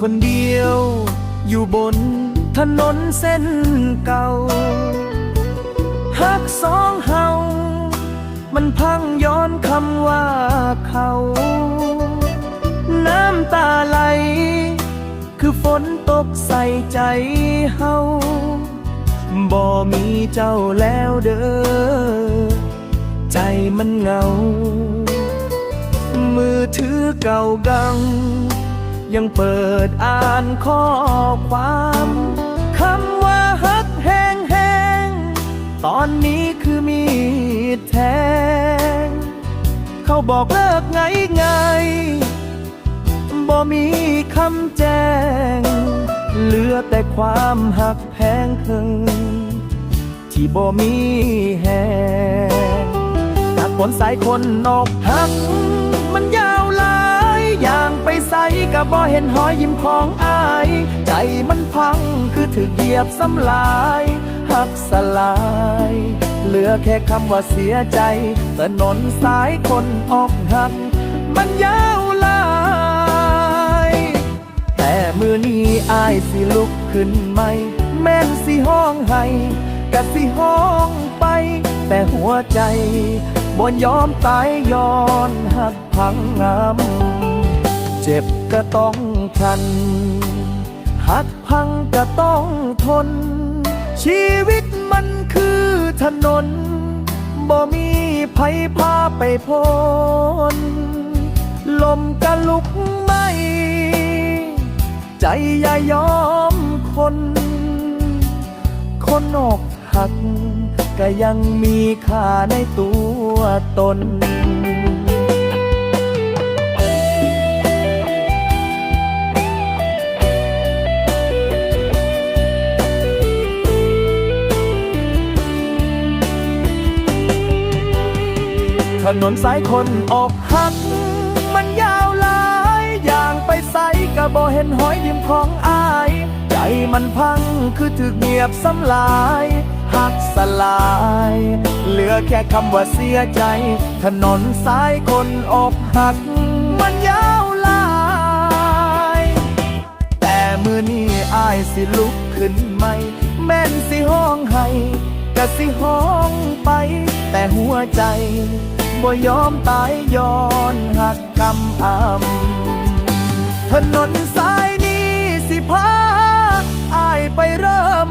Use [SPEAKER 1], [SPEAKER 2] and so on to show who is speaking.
[SPEAKER 1] คนเดียว อยู่บนถนนเส้นเก่าหักสองเฮา มันพังย้อนคำว่าเขา น้ำตาไหล คือฝนตกใส่ใจเฮาบ่มีเจ้าแล้วเด้อ ใจมันเหงา มือถือเก่ากัง ยังเปิดอ่านข้อความคำว่าฮักแห้งแห้งตอนนี้คือมีดแทง เขาบอกเลิกไงไงบ่มีคำแจ้ง เหลือแต่ความหักแพงเคิงที่บ่มีแหงตัดผลสายคนนอกหัก มันยาวลา ยอย่างไปใส่กับบ่เห็นหอยยิ้มของอาย ใจมันพังคือถึกเหยียบสำลายหักสลาย เหลือแค่คำว่าเสียใจถนนสายคนออกหัก มันยาวลาย แต่มือนี้อายสิลุกขึ้นไหม แม่นสิห้องให้กะสิห้องไป แต่หัวใจบ่ยอมตายย้อนหักพังงำเจ็บก็ต้องทัน หักพังก็ต้องทน ชีวิตมันคือถนน บ่มีไผพาไปพ้น ลมกะลุกไหม ใจอย่ายอมคน คนอกหักก็ยังมีค่าในตัวตน นนสายคนออกหัก มันยาวหลายอย่างไปใส่กะบ่เห็นหอยยิ้มของอาย ใจมันพังคือถึกเงียบสำลายหักสลาย เหลือแค่คำว่าเสียใจ ถนนสายคนออกหัก มันยาวหลาย แต่มือนี้อายสิลุกขึ้นไหมแม่นสิห้องให้กะสิห้องไป แต่หัวใจ บ่ยอมตายย้อนหักกำอำถนนสายนี้สิพาอายไปเริ่ม